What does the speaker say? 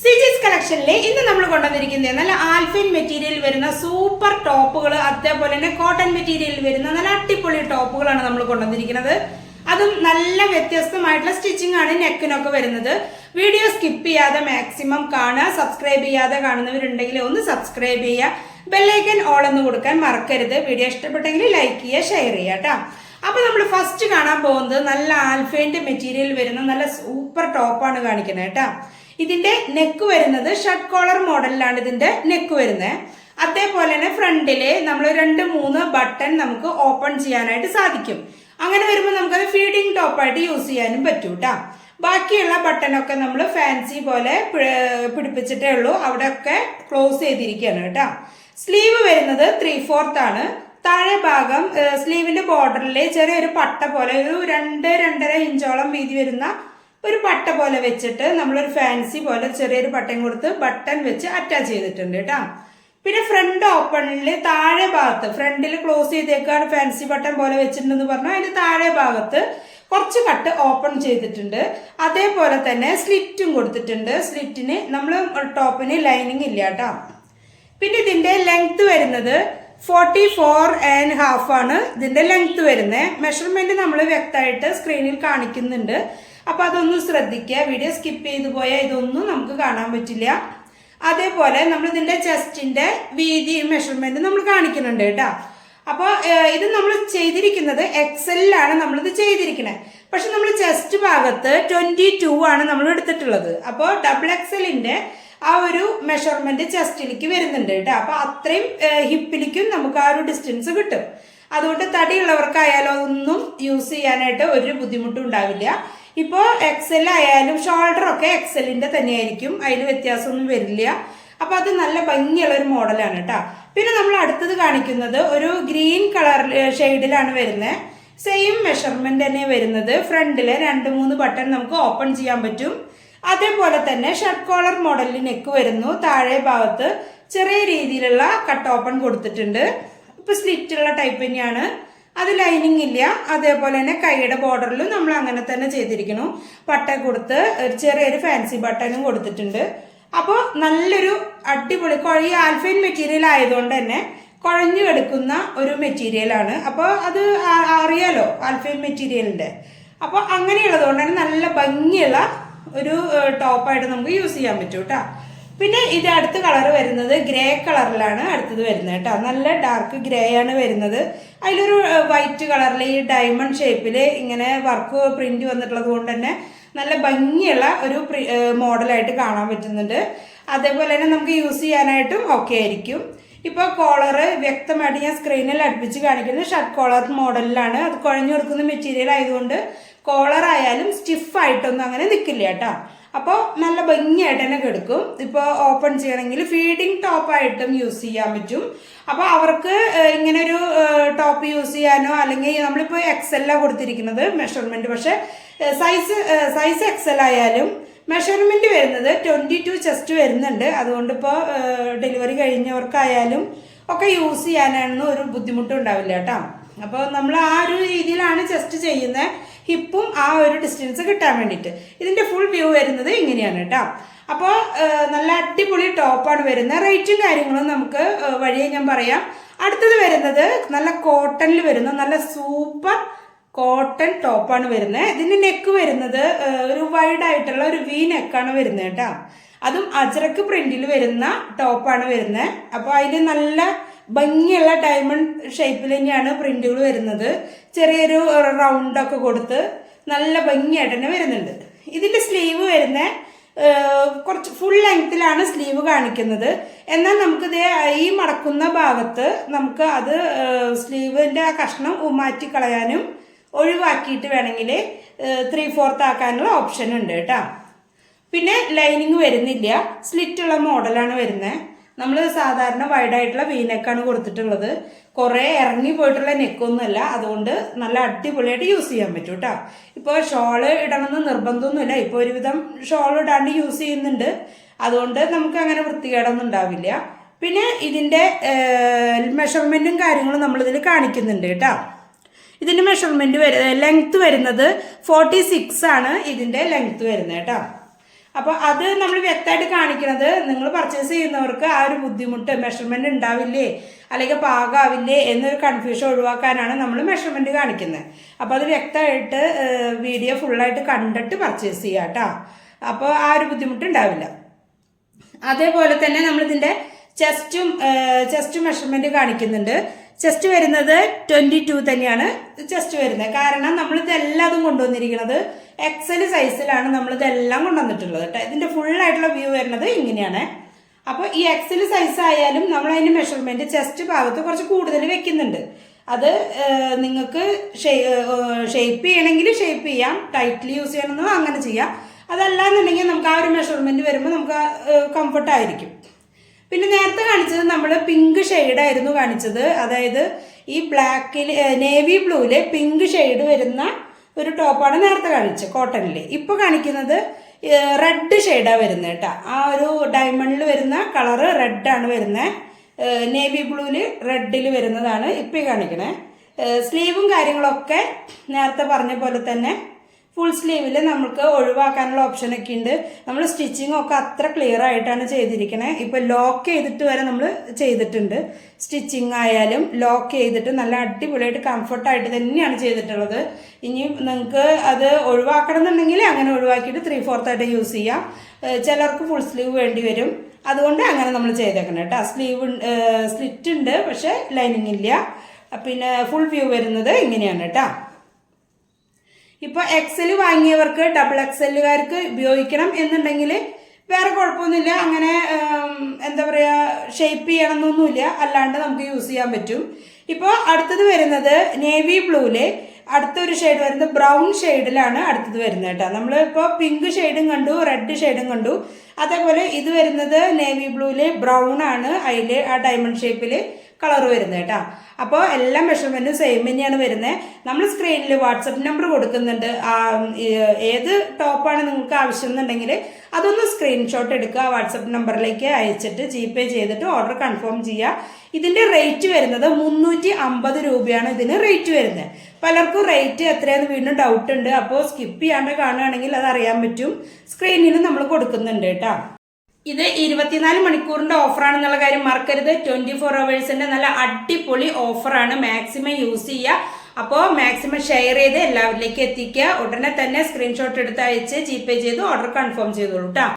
സിജിസ് കളക്ഷനിലെ ഇന്ന് നമ്മൾ കൊണ്ടുവന്നിരിക്കുന്നത് നല്ല ആൽഫിൻ മെറ്റീരിയൽ വരുന്ന സൂപ്പർ ടോപ്പുകൾ അതേപോലെ തന്നെ കോട്ടൺ മെറ്റീരിയൽ വരുന്ന നല്ല അടിപൊളി ടോപ്പുകളാണ് നമ്മൾ കൊണ്ടുവന്നിരിക്കുന്നത്. അതും നല്ല വ്യത്യസ്തമായിട്ടുള്ള സ്റ്റിച്ചിങ് ആണ് നെക്കിനൊക്കെ വരുന്നത്. വീഡിയോ സ്കിപ്പ് ചെയ്യാതെ മാക്സിമം കാണുക. സബ്സ്ക്രൈബ് ചെയ്യാതെ കാണുന്നവരുണ്ടെങ്കിൽ ഒന്ന് സബ്സ്ക്രൈബ് ചെയ്യുക. ബെല്ലൈക്കൻ ഓൾ എന്ന് കൊടുക്കാൻ മറക്കരുത്. വീഡിയോ ഇഷ്ടപ്പെട്ടെങ്കിൽ ലൈക്ക് ചെയ്യുക ഷെയർ ചെയ്യുക കേട്ടോ അപ്പൊ നമ്മൾ ഫസ്റ്റ് കാണാൻ പോകുന്നത് നല്ല ആൽഫേന്റെ മെറ്റീരിയൽ വരുന്ന നല്ല സൂപ്പർ ടോപ്പാണ് കാണിക്കുന്നത് കേട്ടോ. ഇതിന്റെ നെക്ക് വരുന്നത് ഷർട്ട് കോളർ മോഡലിലാണ് ഇതിന്റെ നെക്ക് വരുന്നത് അതേപോലെ തന്നെ ഫ്രണ്ടിൽ നമ്മൾ രണ്ട് മൂന്ന് ബട്ടൺ നമുക്ക് ഓപ്പൺ ചെയ്യാനായിട്ട് സാധിക്കും. അങ്ങനെ വരുമ്പോൾ നമുക്കത് ഫീഡിങ് ടോപ്പായിട്ട് യൂസ് ചെയ്യാനും പറ്റും കേട്ടോ ബാക്കിയുള്ള ബട്ടണൊക്കെ നമ്മൾ ഫാൻസി പോലെ പിടിപ്പിച്ചിട്ടേ ഉള്ളൂ. അവിടെയൊക്കെ ക്ലോസ് ചെയ്തിരിക്കുകയാണ് കേട്ടോ. സ്ലീവ് വരുന്നത് ത്രീ ഫോർത്ത് ആണ്. താഴെ ഭാഗം സ്ലീവിന്റെ ബോർഡറിൽ ചെറിയൊരു പട്ട പോലെ ഒരു രണ്ട് രണ്ടര ഇഞ്ചോളം വീതി വരുന്ന ഒരു പട്ട പോലെ വെച്ചിട്ട് നമ്മളൊരു ഫാൻസി പോലെ ചെറിയൊരു പട്ടയും കൊടുത്ത് ബട്ടൺ വെച്ച് അറ്റാച്ച് ചെയ്തിട്ടുണ്ട് കേട്ടോ. പിന്നെ ഫ്രണ്ട് ഓപ്പണിൽ താഴെ ഭാഗത്ത് ഫ്രണ്ടിൽ ക്ലോസ് ചെയ്തേക്കാണ് ഫാൻസി ബട്ടൺ പോലെ വെച്ചിട്ടുണ്ടെന്ന് പറഞ്ഞാൽ അതിന്റെ താഴെ ഭാഗത്ത് കുറച്ച് കട്ട് ഓപ്പൺ ചെയ്തിട്ടുണ്ട്. അതേപോലെ തന്നെ സ്ലിറ്റും കൊടുത്തിട്ടുണ്ട്. സ്ലിറ്റിന് നമ്മൾ ടോപ്പിന് ലൈനിങ് ഇല്ല കേട്ടോ. പിന്നെ ഇതിന്റെ ലെങ്ത് വരുന്നത് ഫോർട്ടി ഫോർ ആൻഡ് ഹാഫ് ആണ് ഇതിന്റെ ലെങ്ത് വരുന്നത് മെഷർമെന്റ് നമ്മൾ വ്യക്തമായിട്ട് സ്ക്രീനിൽ കാണിക്കുന്നുണ്ട്. അപ്പോൾ അതൊന്നും ശ്രദ്ധിക്കുക. വീഡിയോ സ്കിപ്പ് ചെയ്തു പോയാൽ ഇതൊന്നും നമുക്ക് കാണാൻ പറ്റില്ല. അതേപോലെ നമ്മൾ ഇതിന്റെ ചെസ്റ്റിന്റെ വീതി മെഷർമെന്റ് നമ്മൾ കാണിക്കുന്നുണ്ട് കേട്ടോ. അപ്പോൾ ഇത് നമ്മൾ ചെയ്തിരിക്കുന്നത് എക്സലിലാണ് നമ്മളിത് ചെയ്തിരിക്കുന്നത് പക്ഷെ നമ്മൾ ചെസ്റ്റ് ഭാഗത്ത് ട്വന്റി ടു ആണ് നമ്മൾ എടുത്തിട്ടുള്ളത്. അപ്പോൾ ഡബിൾ എക്സലിന്റെ ആ ഒരു മെഷർമെന്റ് ചെസ്റ്റിലേക്ക് വരുന്നുണ്ട് കേട്ടോ. അപ്പൊ അത്രയും ഹിപ്പിലേക്കും നമുക്ക് ആ ഒരു ഡിസ്റ്റൻസ് കിട്ടും. അതുകൊണ്ട് തടിയുള്ളവർക്കായാലും ഒന്നും യൂസ് ചെയ്യാനായിട്ട് ഒരു ബുദ്ധിമുട്ടും ഉണ്ടാവില്ല. ഇപ്പോൾ എക്സൽ ആയാലും ഷോൾഡർ ഒക്കെ എക്സലിന്റെ തന്നെയായിരിക്കും. അതിൽ വ്യത്യാസമൊന്നും വരില്ല. അപ്പൊ അത് നല്ല ഭംഗിയുള്ള ഒരു മോഡലാണ് കേട്ടോ. പിന്നെ നമ്മൾ അടുത്തത് കാണിക്കുന്നത് ഒരു ഗ്രീൻ കളർ ഷെയ്ഡിലാണ് വരുന്നത്. സെയിം മെഷർമെന്റ് തന്നെ വരുന്നത്. ഫ്രണ്ടിലെ രണ്ട് മൂന്ന് ബട്ടൺ നമുക്ക് ഓപ്പൺ ചെയ്യാൻ പറ്റും. അതേപോലെ തന്നെ ഷർട്ട് കോളർ മോഡലിൽ നെക്ക് വരുന്നു. താഴെ ഭാഗത്ത് ചെറിയ രീതിയിലുള്ള കട്ട് ഓപ്പൺ കൊടുത്തിട്ടുണ്ട്. ഇപ്പൊ സ്ലിറ്റ് ഉള്ള ടൈപ്പ് തന്നെയാണ്. അത് ലൈനിങ് ഇല്ല. അതേപോലെ തന്നെ കൈയുടെ ബോർഡറിലും നമ്മൾ അങ്ങനെ തന്നെ ചെയ്തിരിക്കുന്നു. പട്ട കൊടുത്ത് ഒരു ചെറിയൊരു ഫാൻസി ബട്ടണും കൊടുത്തിട്ടുണ്ട്. അപ്പോൾ നല്ലൊരു അടിപൊളി കുഴ ആൽഫൈൻ മെറ്റീരിയൽ ആയതുകൊണ്ട് തന്നെ കുഴഞ്ഞു എടുക്കുന്ന ഒരു മെറ്റീരിയലാണ് അപ്പോൾ അത് അറിയാലോ ആൽഫൈൻ മെറ്റീരിയലിന്റെ അപ്പോൾ അങ്ങനെയുള്ളത് കൊണ്ടാണ് നല്ല ഭംഗിയുള്ള ഒരു ടോപ്പായിട്ട് നമുക്ക് യൂസ് ചെയ്യാൻ പറ്റും കേട്ടോ പിന്നെ ഇത് അടുത്ത കളർ വരുന്നത് ഗ്രേ കളറിലാണ് അടുത്തത് വരുന്നത് കേട്ടോ. നല്ല ഡാർക്ക് ഗ്രേ ആണ് വരുന്നത്. അതിലൊരു വൈറ്റ് കളറിൽ ഈ ഡയമണ്ട് ഷേപ്പിൽ ഇങ്ങനെ വർക്ക് പ്രിന്റ് വന്നിട്ടുള്ളത് കൊണ്ട് തന്നെ നല്ല ഭംഗിയുള്ള ഒരു മോഡലായിട്ട് കാണാൻ പറ്റുന്നുണ്ട്. അതേപോലെ തന്നെ നമുക്ക് യൂസ് ചെയ്യാനായിട്ടും ഓക്കെ ആയിരിക്കും. ഇപ്പോൾ കോളർ വ്യക്തമായിട്ട് ഞാൻ സ്ക്രീനിൽ അടുപ്പിച്ച് കാണിക്കുന്നത് ഷർട്ട് കോളർ മോഡലിലാണ് അത് കുഴഞ്ഞു കൊടുക്കുന്ന മെറ്റീരിയൽ ആയതുകൊണ്ട് കോളർ ആയാലും സ്റ്റിഫ് ആയിട്ടൊന്നും അങ്ങനെ നിൽക്കില്ല കേട്ടോ. അപ്പോൾ നല്ല ഭംഗിയായിട്ട് തന്നെ കിടക്കും. ഇപ്പോൾ ഓപ്പൺ ചെയ്യണമെങ്കിൽ ഫീഡിങ് ടോപ്പായിട്ടും യൂസ് ചെയ്യാൻ പറ്റും. അപ്പോൾ അവർക്ക് ഇങ്ങനെ ഒരു ടോപ്പ് യൂസ് ചെയ്യാനോ അല്ലെങ്കിൽ നമ്മളിപ്പോൾ എക്സെല്ലാണ് കൊടുത്തിരിക്കുന്നത് മെഷർമെന്റ് പക്ഷേ സൈസ് സൈസ് എക്സൽ ആയാലും മെഷർമെന്റ് വരുന്നത് ട്വന്റി ടു ചെസ്റ്റ് വരുന്നുണ്ട് അതുകൊണ്ടിപ്പോൾ ഡെലിവറി കഴിഞ്ഞവർക്കായാലും ഒക്കെ യൂസ് ചെയ്യാനൊന്നും ഒരു ബുദ്ധിമുട്ടും ഉണ്ടാവില്ല കേട്ടോ. അപ്പോൾ നമ്മൾ ആ ഒരു രീതിയിലാണ് ചെസ്റ്റ് ചെയ്യുന്നത്. ഹിപ്പും ആ ഒരു ഡിസ്റ്റൻസ് കിട്ടാൻ വേണ്ടിയിട്ട്. ഇതിന്റെ ഫുൾ വ്യൂ വരുന്നത് ഇങ്ങനെയാണ് കേട്ടോ. അപ്പോൾ നല്ല അടിപൊളി ടോപ്പാണ് വരുന്നത്. റേറ്റും കാര്യങ്ങളും നമുക്ക് വഴിയെ ഞാൻ പറയാം. അടുത്തത് വരുന്നത് നല്ല കോട്ടണിൽ വരുന്ന നല്ല സൂപ്പർ കോട്ടൺ ടോപ്പാണ് വരുന്നത്. ഇതിന്റെ നെക്ക് വരുന്നത് ഒരു വൈഡ് ആയിട്ടുള്ള ഒരു വി നെക്കാണ് വരുന്നത് കേട്ടോ. അതും അജറക്ക് പ്രിന്റിൽ വരുന്ന ടോപ്പാണ് വരുന്നത്. അപ്പോൾ അതിന് നല്ല ഭംഗിയുള്ള ഡയമണ്ട് ഷേപ്പിൽ തന്നെയാണ് പ്രിന്റുകൾ വരുന്നത്. ചെറിയൊരു റൗണ്ട് ഒക്കെ കൊടുത്ത് നല്ല ഭംഗിയായിട്ട് തന്നെ വരുന്നുണ്ട്. ഇതിന്റെ സ്ലീവ് വരുന്ന കുറച്ച് ഫുൾ ലെങ്ത്തിലാണ് സ്ലീവ് കാണിക്കുന്നത്. എന്നാൽ നമുക്ക് ദേ ഈ മടക്കുന്ന ഭാഗത്ത് നമുക്ക് അത് സ്ലീവിന്റെ ആ കഷ്ണം മാറ്റി കളയാനും ഒഴിവാക്കിയിട്ട് വേണമെങ്കിൽ ത്രീ ഫോർത്ത് ആക്കാനുള്ള ഓപ്ഷൻ ഉണ്ട് കേട്ടോ. പിന്നെ ലൈനിങ് വരുന്നില്ല. സ്ലിറ്റ് ഉള്ള മോഡലാണ് വരുന്നത് നമ്മൾ സാധാരണ വൈഡായിട്ടുള്ള വീനെക്കാണ് കൊടുത്തിട്ടുള്ളത്. കുറേ ഇറങ്ങി പോയിട്ടുള്ള നെക്കൊന്നുമല്ല അതുകൊണ്ട് നല്ല അടിപൊളിയായിട്ട് യൂസ് ചെയ്യാൻ പറ്റും കേട്ടോ ഇപ്പോൾ ഷോൾ ഇടണമെന്ന് നിർബന്ധമൊന്നുമില്ല. ഇപ്പോൾ ഒരുവിധം ഷോൾ ഇടാണ്ട് യൂസ് ചെയ്യുന്നുണ്ട്. അതുകൊണ്ട് നമുക്ക് അങ്ങനെ വൃത്തികേടൊന്നും ഉണ്ടാവില്ല. പിന്നെ ഇതിന്റെ മെഷർമെന്റും കാര്യങ്ങളും നമ്മളിതിൽ കാണിക്കുന്നുണ്ട് കേട്ടോ ഇതിന്റെ മെഷർമെന്റ് ലെങ്ത് വരുന്നത് ഫോർട്ടി സിക്സ് ആണ് ഇതിന്റെ ലെങ്ത് വരുന്നത് കേട്ടോ അപ്പോൾ അത് നമ്മൾ വ്യക്തമായിട്ട് കാണിക്കുന്നത് നിങ്ങൾ പർച്ചേസ് ചെയ്യുന്നവർക്ക് ആ ഒരു ബുദ്ധിമുട്ട് മെഷർമെന്റ് ഉണ്ടാവില്ലേ? അല്ലെങ്കിൽ പാകാവില്ലേ? എന്നൊരു കൺഫ്യൂഷൻ ഒഴിവാക്കാനാണ് നമ്മൾ മെഷർമെന്റ് കാണിക്കുന്നത്. അപ്പോൾ അത് വ്യക്തമായിട്ട് വീഡിയോ ഫുള്ളായിട്ട് കണ്ടിട്ട് പർച്ചേസ് ചെയ്യുക കേട്ടോ. അപ്പോൾ ആ ഒരു ബുദ്ധിമുട്ട് ഉണ്ടാവില്ല. അതേപോലെ തന്നെ നമ്മളിതിന്റെ ചെസ്റ്റും ചെസ്റ്റ് മെഷർമെന്റ് കാണിക്കുന്നുണ്ട്. ചെസ്റ്റ് വരുന്നത് ട്വന്റി ടു തന്നെയാണ് ചെസ്റ്റ് വരുന്നത്. കാരണം നമ്മൾ ഇതെല്ലാതും കൊണ്ടുവന്നിരിക്കുന്നത് എക്സൽ സൈസിലാണ് നമ്മൾ ഇതെല്ലാം കൊണ്ടുവന്നിട്ടുള്ളത് കേട്ടോ ഇതിന്റെ ഫുൾ ആയിട്ടുള്ള വ്യൂ വരുന്നത് ഇങ്ങനെയാണ്. അപ്പോൾ ഈ എക്സൽ സൈസ് ആയാലും നമ്മൾ അതിന് മെഷർമെന്റ് ചെസ്റ്റ് ഭാഗത്ത് കുറച്ച് കൂടുതൽ വെക്കുന്നുണ്ട്. അത് നിങ്ങൾക്ക് ഷേപ്പ് ചെയ്യണമെങ്കിൽ ഷേപ്പ് ചെയ്യാം. ടൈറ്റ്ലി യൂസ് ചെയ്യണമെന്നോ അങ്ങനെ ചെയ്യാം. അതല്ലാന്നുണ്ടെങ്കിൽ നമുക്ക് ആ ഒരു മെഷർമെന്റ് വരുമ്പോൾ നമുക്ക് കംഫർട്ട് ആയിരിക്കും. പിന്നെ നേരത്തെ കാണിച്ചത് നമ്മൾ പിങ്ക് ആയിരുന്നു കാണിച്ചത്. അതായത് ഈ ബ്ലാക്കിൽ നേവി ബ്ലൂവിൽ പിങ്ക് ഷെയ്ഡ് വരുന്ന ഒരു ടോപ്പാണ് നേരത്തെ കാണിച്ചത് കോട്ടണിൽ ഇപ്പോൾ കാണിക്കുന്നത് റെഡ് ഷെയ്ഡാണ് വരുന്നത് കേട്ടോ. ആ ഒരു ഡയമണ്ടിൽ വരുന്ന കളറ് റെഡാണ് വരുന്നത്. നേവി ബ്ലൂവിൽ റെഡിൽ വരുന്നതാണ് ഇപ്പോൾ കാണിക്കണേ. സ്ലീവും കാര്യങ്ങളൊക്കെ നേരത്തെ പറഞ്ഞ പോലെ തന്നെ ഫുൾ സ്ലീവിൽ നമുക്ക് ഒഴിവാക്കാനുള്ള ഓപ്ഷനൊക്കെ ഉണ്ട്. നമ്മൾ സ്റ്റിച്ചിങ് ഒക്കെ അത്ര ക്ലിയർ ആയിട്ടാണ് ചെയ്തിരിക്കുന്നത് ഇപ്പോൾ ലോക്ക് ചെയ്തിട്ട് വരെ നമ്മൾ ചെയ്തിട്ടുണ്ട്. സ്റ്റിച്ചിങ് ആയാലും ലോക്ക് ചെയ്തിട്ട് നല്ല അടിപൊളിയായിട്ട് കംഫർട്ടായിട്ട് തന്നെയാണ് ചെയ്തിട്ടുള്ളത്. ഇനി നിങ്ങൾക്ക് അത് ഒഴിവാക്കണം എന്നുണ്ടെങ്കിൽ അങ്ങനെ ഒഴിവാക്കിയിട്ട് ത്രീ ഫോർത്തായിട്ട് യൂസ് ചെയ്യാം. ചിലർക്ക് ഫുൾ സ്ലീവ് വേണ്ടി വരും. അതുകൊണ്ട് അങ്ങനെ നമ്മൾ ചെയ്തേക്കണം കേട്ടോ. സ്ലീവ് സ്ലിറ്റ് ഉണ്ട് പക്ഷേ ലൈനിങ് ഇല്ല. പിന്നെ ഫുൾ വ്യൂ വരുന്നത് ഇങ്ങനെയാണ് കേട്ടോ. ഇപ്പോൾ എക്സൽ വാങ്ങിയവർക്ക് ഡബിൾ എക്സലുകാർക്ക് ഉപയോഗിക്കണം എന്നുണ്ടെങ്കിൽ വേറെ കുഴപ്പമൊന്നുമില്ല. അങ്ങനെ എന്താ പറയുക ഷേപ്പ് ചെയ്യണമെന്നൊന്നുമില്ല. അല്ലാണ്ട് നമുക്ക് യൂസ് ചെയ്യാൻ പറ്റും. ഇപ്പോൾ അടുത്തത് വരുന്നത് നേവി ബ്ലൂവിൽ അടുത്തൊരു ഷെയ്ഡ് വരുന്നത് ബ്രൗൺ ഷെയ്ഡിലാണ് അടുത്തത് വരുന്നത് കേട്ടോ. നമ്മൾ ഇപ്പോൾ പിങ്ക് ഷെയ്ഡും കണ്ടു റെഡ് ഷെയ്ഡും കണ്ടു. അതേപോലെ ഇത് വരുന്നത് നേവി ബ്ലൂവിൽ ബ്രൗൺ ആണ്. അതിൽ ആ ഡയമണ്ട് ഷേപ്പിൽ കളർ വരുന്നത് കേട്ടോ. അപ്പോൾ എല്ലാ മെഷർമെന്റും സെയിം തന്നെയാണ് വരുന്നത്. നമ്മൾ സ്ക്രീനിൽ വാട്സപ്പ് നമ്പർ കൊടുക്കുന്നുണ്ട്. ഏത് ടോപ്പാണ് നിങ്ങൾക്ക് ആവശ്യം എന്നുണ്ടെങ്കിൽ അതൊന്ന് സ്ക്രീൻഷോട്ട് എടുക്കുക. വാട്സപ്പ് നമ്പറിലേക്ക് അയച്ചിട്ട് ജി പേ ചെയ്തിട്ട് ഓർഡർ കൺഫേം ചെയ്യുക. ഇതിന്റെ റേറ്റ് വരുന്നത് മുന്നൂറ്റി അമ്പത് രൂപയാണ് ഇതിന് റേറ്റ് വരുന്നത്. പലർക്കും റേറ്റ് എത്രയാണെന്ന് വീണ്ടും ഡൗട്ട് ഉണ്ട്. അപ്പോൾ സ്കിപ്പ് ചെയ്യാണ്ട് കാണുകയാണെങ്കിൽ അത് അറിയാൻ പറ്റും. സ്ക്രീനിൽ നമ്മൾ കൊടുക്കുന്നുണ്ട് കേട്ടോ. ഇത് ഇരുപത്തിനാല് മണിക്കൂറിന്റെ ഓഫറാണെന്നുള്ള കാര്യം മറക്കരുത്. ട്വന്റി ഫോർ അവേഴ്സിന്റെ നല്ല അടിപൊളി ഓഫറാണ് മാക്സിമം യൂസ് ചെയ്യുക. അപ്പോൾ മാക്സിമം ഷെയർ ചെയ്ത് എല്ലാവരിലേക്ക് എത്തിക്കുക. ഉടനെ തന്നെ സ്ക്രീൻഷോട്ട് എടുത്ത് അയച്ച് ജി പേ ചെയ്ത് ഓർഡർ കൺഫേം ചെയ്തോളൂ കേട്ടോ